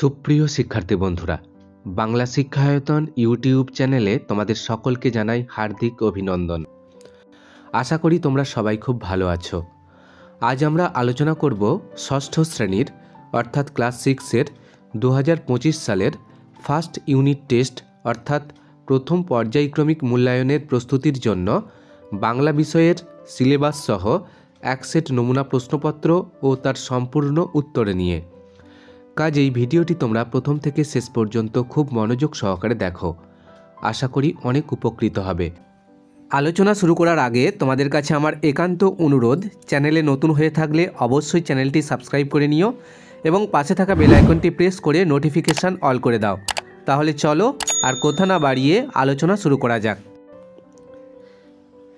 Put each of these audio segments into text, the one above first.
সুপ্রিয় শিক্ষার্থী বন্ধুরা, বাংলা শিক্ষায়তন ইউটিউব চ্যানেলে তোমাদের সকলকে জানাই হার্দিক অভিনন্দন। আশা করি তোমরা সবাই খুব ভালো আছো। আজ আমরা আলোচনা করব ষষ্ঠ শ্রেণির, অর্থাৎ ক্লাস সিক্সের দু পঁচিশ সালের ফার্স্ট ইউনিট টেস্ট, অর্থাৎ প্রথম পর্যায়ক্রমিক মূল্যায়নের প্রস্তুতির জন্য বাংলা বিষয়ের সিলেবাস সহ এক সেট নমুনা প্রশ্নপত্র ও তার সম্পূর্ণ উত্তরে নিয়ে। কাজেই ভিডিওটি তোমরা প্রথম থেকে শেষ পর্যন্ত খুব মনোযোগ সহকারে দেখো। আশা করি অনেক উপকৃত হবে। আলোচনা শুরু করার আগে তোমাদের কাছে আমার একান্ত অনুরোধ, চ্যানেলে নতুন হয়ে থাকলে অবশ্যই চ্যানেলটি সাবস্ক্রাইব করে নিও এবং পাশে থাকা বেল আইকনটি প্রেস করে নোটিফিকেশান অল করে দাও। তাহলে চলো আর কথা না বাড়িয়ে আলোচনা শুরু করা যাক।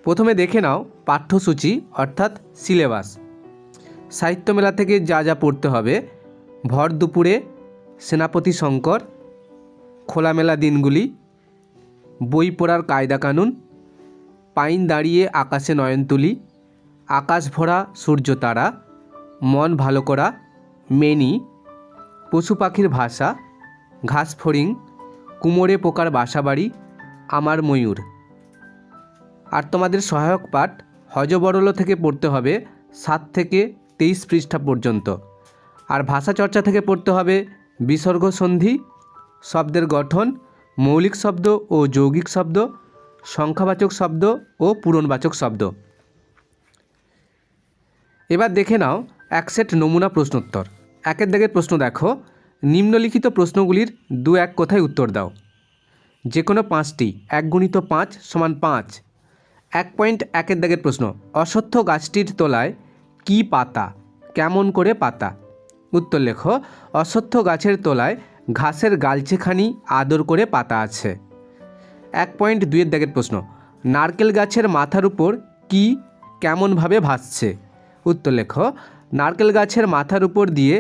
প্রথমে দেখে নাও পাঠ্যসূচি, অর্থাৎ সিলেবাস। সাহিত্য মেলা থেকে যা যা পড়তে হবে ভর দুপুরে সেনাপতি শঙ্কর, খোলামেলা দিনগুলি, বই পড়ার কায়দা কানুন, পাইন দাঁড়িয়ে আকাশে নয়ন তুলি আকাশ ভরা সূর্য তারা, মন ভালো করা, মেনি, পশু পাখির ভাষা, ঘাস ফড়িং, কুমোরে পোকার বাসাবাড়ি, আমার ময়ূর। আর তোমাদের সহায়ক পাঠ হজবরল থেকে পড়তে হবে সাত থেকে তেইশ পৃষ্ঠা পর্যন্ত। আর ভাষা চর্চা থেকে পড়তে হবে বিসর্গ সন্ধি, শব্দের গঠন, মৌলিক শব্দ ও যৌগিক শব্দ, সংখ্যাবাচক শব্দ ও পূরণবাচক শব্দ। এবার দেখে নাও এক সেট নমুনা প্রশ্নোত্তর। একের দাগের প্রশ্ন দেখো। নিম্নলিখিত প্রশ্নগুলির দু এক কথায় উত্তর দাও। যে কোনো পাঁচটি, এক গুণিত পাঁচ সমান পাঁচ। এক পয়েন্ট একের দাগের প্রশ্ন অশ্বত্থ গাছটির তলায় কি পাতা? কেমন করে পাতা? উত্তর লেখো, অশ্বত্থ গাছের তলায় ঘাসের গালছেখানি আদর করে পাতা আছে। এক পয়েন্ট দুইয়ের দাগের প্রশ্ন, নারকেল গাছের মাথার উপর কি কেমনভাবে ভাসছে? উত্তর লেখো, নারকেল গাছের মাথার উপর দিয়ে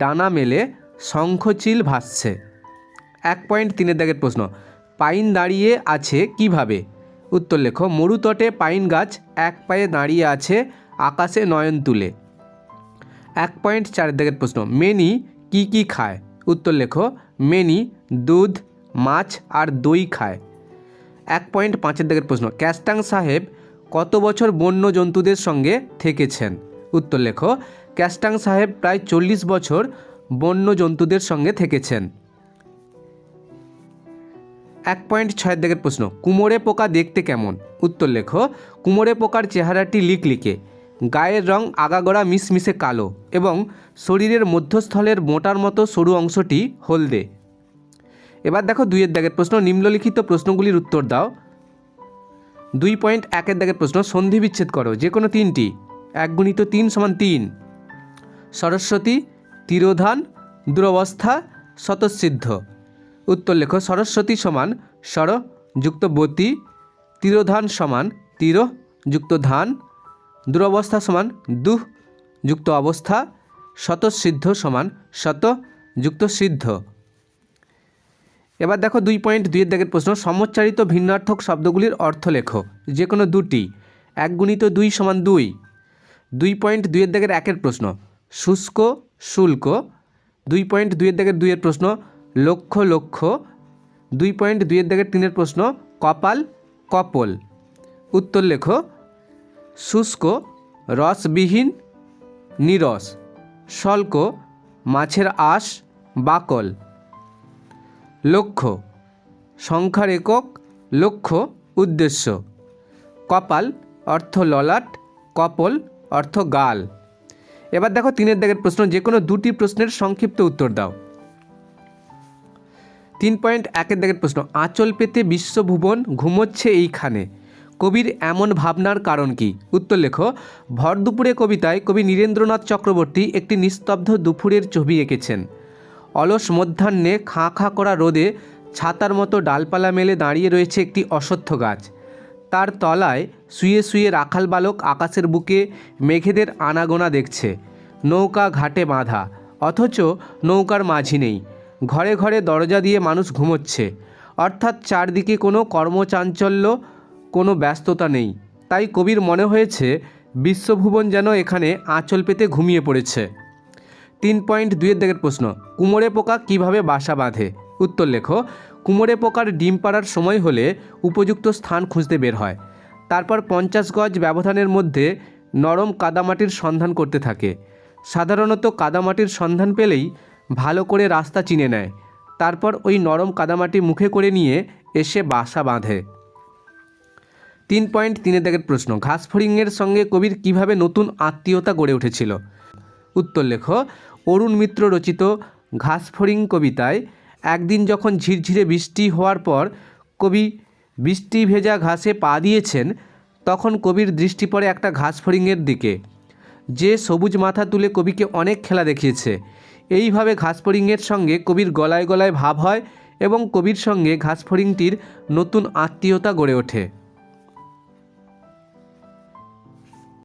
ডানা মেলে শঙ্খচিল ভাসছে। এক পয়েন্ট তিনের দাগের প্রশ্ন, পাইন দাঁড়িয়ে আছে কীভাবে? উত্তর লেখো, মরুতটে পাইন গাছ এক পায়ে দাঁড়িয়ে আছে আকাশে নয়ন তুলে এক পয়েন্ট চারের দিকের প্রশ্ন, মেনি কি কি খায়? উত্তর লেখো, মেনি দুধ, মাছ আর দই খায়। এক পয়েন্ট পাঁচের দিকের প্রশ্ন, ক্যাস্টাং সাহেব কত বছর বন্য জন্তুদের সঙ্গে থেকেছেন? উত্তর লেখো, ক্যাস্টাং সাহেব প্রায় চল্লিশ বছর বন্য জন্তুদের সঙ্গে থেকেছেন। এক পয়েন্ট ছয়ের দিকের প্রশ্ন, কুমোরে পোকা দেখতে কেমন? উত্তর লেখো, কুমোরে পোকার চেহারাটি লিকলিকে। গায়ের রং আগাগোড়া মিশমিশে কালো এবং শরীরের মধ্যস্থলের মোটার মতো সরু অংশটি হলদে। এবার দেখো দুইয়ের দাগের প্রশ্ন, নিম্নলিখিত প্রশ্নগুলির উত্তর দাও। দুই পয়েন্ট একের দাগের প্রশ্ন, সন্ধি বিচ্ছেদ করো যে কোনো তিনটি। এক গুণিত তিন সমান তিন। সরস্বতী, তিরোধান, দুরবস্থা, স্বতঃসিদ্ধ। উত্তর লেখো, সরস্বতী সমান সর, যুক্ত বতী, তিরোধান সমান তীর, যুক্ত ধান দুরবস্থা সমান দুহ যুক্ত অবস্থা স্বতঃসিদ্ধ সমান শত যুক্ত সিদ্ধ। এবার দেখো দুই পয়েন্ট দুইয়ের দাগের প্রশ্ন, সমচ্চারিত ভিন্নার্থক শব্দগুলির অর্থ লেখো যে কোনো দুটি, এক গুণিত দুই সমান দুই। দুই পয়েন্ট দুইয়ের দাগের একের প্রশ্ন, শুষ্ক, শুল্ক। দুই পয়েন্ট দুইয়ের দাগের দুইয়ের প্রশ্ন, লক্ষ লক্ষ। দুই পয়েন্ট দুইয়ের দাগের তিনের প্রশ্ন, কপাল, কপল। উত্তর লেখো শুষ্ক, রসবিহীন, নিরস। শল্ক, মাছের আঁশ, বাকল। লক্ষ্য, সংখ্যার একক লক্ষ্য উদ্দেশ্য। কপাল, অর্থ ললাট, কপল, অর্থ গাল। এবার দেখো তিনের দাগের প্রশ্ন যে কোনো দুটি প্রশ্নের সংক্ষিপ্ত উত্তর দাও। তিন পয়েন্ট একের দাগের প্রশ্ন, আঁচল পেতে বিশ্বভুবন ঘুমোচ্ছে এইখানে। কবির এমন ভাবনার কারণ কি? উত্তর লেখো, ভর দুপুরে কবিতায় কবি নীরেন্দ্রনাথ চক্রবর্তী একটি নিস্তব্ধ দুপুরের ছবি এঁকেছেন। অলস মধ্যাহ্নে খাঁ খাঁ করা রোদে ছাতার মতো ডালপালা মেলে দাঁড়িয়ে রয়েছে একটি অশ্বত্থ গাছ। তার তলায় শুয়ে শুয়ে রাখাল বালক আকাশের বুকে মেঘেদের আনাগোনা দেখছে। নৌকা ঘাটে বাঁধা, অথচ নৌকার মাঝি নেই। ঘরে ঘরে দরজা দিয়ে মানুষ ঘুমোচ্ছে। অর্থাৎ চারদিকে কোনো কর্মচাঞ্চল্য কোনো ব্যস্ততা নেই। তাই কবির মনে হয়েছে, বিশ্বভুবন যেন এখানে আঁচল পেতে ঘুমিয়ে পড়েছে। তিন পয়েন্ট দুইয়ের দিকের প্রশ্ন, কুমোরে পোকা কীভাবে বাসা বাঁধে? উত্তর লেখো, কুমোরে পোকার ডিম পাড়ার সময় হলে উপযুক্ত স্থান খুঁজতে বের হয়। তারপর পঞ্চাশ গজ ব্যবধানের মধ্যে নরম কাদামাটির সন্ধান করতে থাকে। সাধারণত কাদামাটির সন্ধান পেলেই ভালো করে রাস্তা চিনে নেয়। তারপর ওই নরম কাদামাটি মুখে করে নিয়ে এসে বাসা বাঁধে। তিন পয়েন্ট তিনের দাগের প্রশ্ন, ঘাসফড়িংয়ের সঙ্গে কবির কীভাবে নতুন আত্মীয়তা গড়ে উঠেছিল? উত্তর লেখ, অরুণ মিত্র রচিত ঘাসফড়িং কবিতায়, একদিন যখন ঝিরঝিরে বৃষ্টি হওয়ার পর কবি বৃষ্টি ভেজা ঘাসে পা দিয়েছেন, তখন কবির দৃষ্টি পড়ে একটা ঘাসফড়িংয়ের দিকে। যে সবুজ মাথা তুলে কবিকে অনেক খেলা দেখিয়েছে, এইভাবে ঘাসফড়িংয়ের সঙ্গে কবির গলায় গলায় ভাব হয় এবং কবির সঙ্গে ঘাসফড়িংটির নতুন আত্মীয়তা গড়ে ওঠে।